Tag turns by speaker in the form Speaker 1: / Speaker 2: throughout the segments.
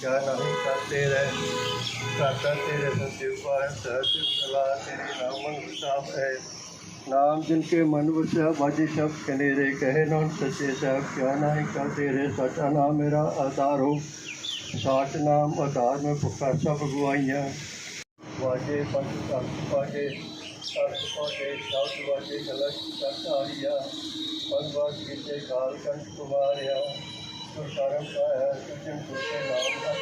Speaker 1: ਕਿਆ ਨਹੀਂ ਕਰਦੇ ਰਹਿ ਕਰਤਾ ਤੇਰੇ ਸੰਤੇ ਉਪਾਰ ਸਹਜ ਸਲਾ ਤੇਰੇ ਨਾਮਨ ਵਿਸਾਪ ਹੈ। ਨਾਮ ਜਿਨ ਕੇ ਮਨ ਵਸਿਆ, ਬਾਜੀ ਸਭ ਕਨੇਰੇ ਕਹੇ ਨਾਮ ਸੱਚੇ ਸਾਹਿਬ ਕਿਆ ਨਹੀਂ ਕਰਦੇ ਰਹਿ ਸਚਾ ਨਾਮ ਮੇਰਾ ਆਧਾਰ ਹੋ। ਸਾਚ ਨਾਮ ਆਧਾਰ ਮੈਂ ਪੁਕਾਰ ਸਭ ਗਵਾਈਆਂ। ਵਾਜੇ ਪੰਜ ਤਖਤ ਪਾਜੇ ਤਖਤ ਪਾਜੇ ਸ਼ਬਦ ਵਾਜੇ ਗਲਤ ਕਰਤਾਰੀਆ ਪੰਗਵਾਸ ਕੀਤੇ ਕਾਲ ਕੰਠ ਕੁਮਾਰਿਆ ਸੁਰਕਰਮ ਪਾਇਆ ਸੁਜਨ ਸੁਤੇ ਨਾਮ ਦਾ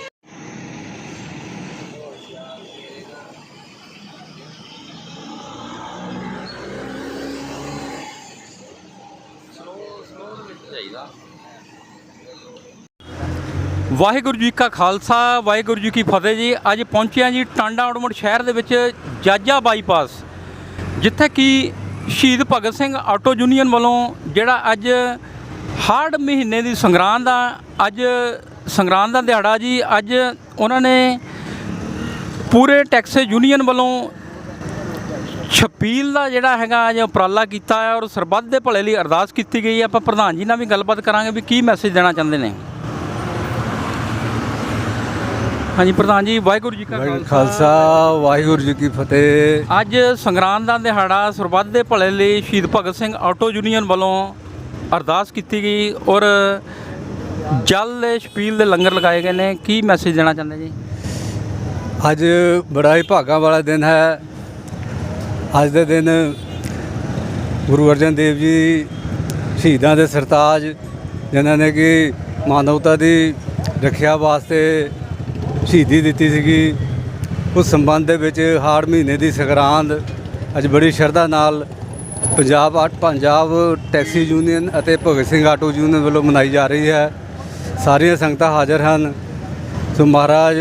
Speaker 2: ਵਾਹਿਗੁਰੂ ਜੀ ਕਾ ਖਾਲਸਾ, ਵਾਹਿਗੁਰੂ ਜੀ ਕੀ ਫਤਿਹ ਜੀ। ਅੱਜ ਪਹੁੰਚਿਆ ਜੀ ਟਾਂਡਾ ਉੜਮੜ ਸ਼ਹਿਰ ਦੇ ਵਿੱਚ ਜਾਜਾ ਬਾਈਪਾਸ, ਜਿੱਥੇ ਕਿ ਸ਼ਹੀਦ ਭਗਤ ਸਿੰਘ ਆਟੋ ਯੂਨੀਅਨ ਵੱਲੋਂ ਜਿਹੜਾ ਅੱਜ ਹਾਰਡ ਮਹੀਨੇ ਦੀ ਸੰਗਰਾਂਦ ਦਾ ਅੱਜ ਸੰਗਰਾਂਦ ਦਾ ਦਿਹਾੜਾ ਜੀ ਅੱਜ ਉਹਨਾਂ ਨੇ ਪੂਰੇ ਟੈਕਸ ਯੂਨੀਅਨ ਵੱਲੋਂ ਛਪੀਲ ਦਾ ਜਿਹੜਾ ਹੈਗਾ ਅੱਜ ਉਪਰਾਲਾ ਕੀਤਾ ਹੈ ਔਰ ਸਰਬੱਤ ਦੇ ਭਲੇ ਲਈ ਅਰਦਾਸ ਕੀਤੀ ਗਈ ਹੈ। ਆਪਾਂ ਪ੍ਰਧਾਨ ਜੀ ਨਾਲ ਵੀ ਗੱਲਬਾਤ ਕਰਾਂਗੇ ਵੀ ਕੀ ਮੈਸੇਜ ਦੇਣਾ ਚਾਹੁੰਦੇ ਨੇ। ਹਾਂਜੀ ਪ੍ਰਧਾਨ ਜੀ ਵਾਹਿਗੁਰੂ ਜੀ ਕਾ
Speaker 3: ਖਾਲਸਾ ਵਾਹਿਗੁਰੂ ਜੀ ਕੀ ਫਤਿਹ।
Speaker 2: ਅੱਜ ਸੰਗਰਾਂਦ ਦਾ ਦਿਹਾੜਾ ਸਰਬੱਤ ਦੇ ਭਲੇ ਲਈ ਸ਼ਹੀਦ ਭਗਤ ਸਿੰਘ ਆਟੋ ਯੂਨੀਅਨ ਵੱਲੋਂ ਅਰਦਾਸ ਕੀਤੀ ਗਈ ਔਰ ਜਲ ਦੇ ਛਪੀਲ ਦੇ ਲੰਗਰ ਲਗਾਏ ਗਏ ਨੇ। ਕੀ ਮੈਸੇਜ ਦੇਣਾ ਚਾਹੁੰਦੇ ਜੀ?
Speaker 3: ਅੱਜ ਬੜਾ ਹੀ ਭਾਗਾਂ ਵਾਲਾ ਦਿਨ ਹੈ। ਅੱਜ ਦੇ ਦਿਨ ਗੁਰੂ ਅਰਜਨ ਦੇਵ ਜੀ ਸ਼ਹੀਦਾਂ ਦੇ ਸਰਤਾਜ, ਜਿਨ੍ਹਾਂ ਨੇ ਕਿ ਮਾਨਵਤਾ ਦੀ ਰੱਖਿਆ ਵਾਸਤੇ ਸ਼ਹੀਦੀ ਦਿੱਤੀ ਸੀਗੀ। ਉਸ ਸੰਬੰਧ ਦੇ ਵਿੱਚ ਹਾੜ ਮਹੀਨੇ ਦੀ ਸੰਗਰਾਂਦ ਅੱਜ ਬੜੀ ਸ਼ਰਧਾ ਨਾਲ Punjab at Punjab taxi union ਅਤੇ ਭਗਤ ਸਿੰਘ ਆਟੋ ਯੂਨੀਅਨ ਵੱਲੋਂ ਮਨਾਈ ਜਾ ਰਹੀ ਹੈ। ਸਾਰੀਆਂ ਸੰਗਤਾਂ ਹਾਜ਼ਰ ਹਨ। ਸੋ ਮਹਾਰਾਜ,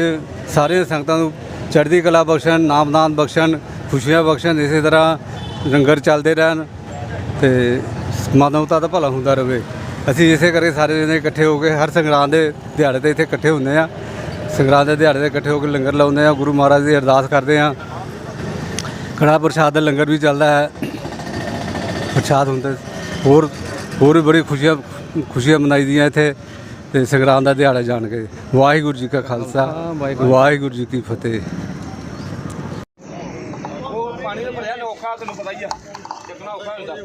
Speaker 3: ਸਾਰੀਆਂ ਸੰਗਤਾਂ ਨੂੰ ਚੜ੍ਹਦੀ ਕਲਾ ਬਖਸ਼ਣ, ਨਾਮਦਾਨ ਬਖਸ਼ਣ, ਖੁਸ਼ੀਆਂ ਬਖਸ਼ਣ, ਇਸੇ ਤਰ੍ਹਾਂ ਲੰਗਰ ਚੱਲਦੇ ਰਹਿਣ ਤੇ ਮਾਨਵਤਾ ਦਾ ਭਲਾ ਹੁੰਦਾ ਰਹੇ। ਅਸੀਂ ਇਸੇ ਕਰਕੇ ਸਾਰੇ ਜਣੇ ਇਕੱਠੇ ਹੋ ਕੇ ਹਰ ਸੰਗਰਾਂਦ ਦੇ ਦਿਹਾੜੇ ਤੇ ਇੱਥੇ ਇਕੱਠੇ ਹੁੰਦੇ ਆ ਸੰਗਰਾਂਦ ਦੇ ਦਿਹਾੜੇ ਤੇ ਇਕੱਠੇ ਹੋ ਕੇ ਲੰਗਰ ਲਾਉਂਦੇ ਆ ਗੁਰੂ ਮਹਾਰਾਜ ਦੀ ਅਰਦਾਸ ਕਰਦੇ ਆ ਕੜਾ ਪ੍ਰਸ਼ਾਦ ਦਾ ਲੰਗਰ ਵੀ ਚੱਲਦਾ ਹੈ। ਪ੍ਰਸ਼ਾਦ ਹੁੰਦਾ ਹੋਰ ਹੋਰ ਵੀ ਬੜੀ ਖੁਸ਼ੀਆਂ ਖੁਸ਼ੀਆਂ ਮਨਾਈ ਦੀਆਂ ਇੱਥੇ। ਤੇ ਸੰਗਰਾਂਦ ਦਾ ਦਿਹਾੜਾ ਜਾਣ ਕੇ। ਵਾਹਿਗੁਰੂ ਜੀ ਕਾ ਖਾਲਸਾ। ਵਾਹਿਗੁਰੂ ਜੀ ਕੀ ਫਤਿਹ।
Speaker 4: ਉਹ ਪਾਣੀ ਦਾ ਭਰਿਆ ਔਖਾ ਤੈਨੂੰ ਪਤਾ ਹੀ ਆ। ਚੱਕਣਾ ਔਖਾ ਹੁੰਦਾ।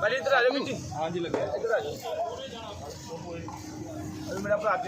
Speaker 4: ਪਹਿਲੇ ਇੱਧਰ ਆ ਜਾਓ ਮਿੱਟੀ ਹਾਂਜੀ ਲੱਗਿਆ। ਇੱਧਰ ਆ ਜਾਓ। Ele me dá pra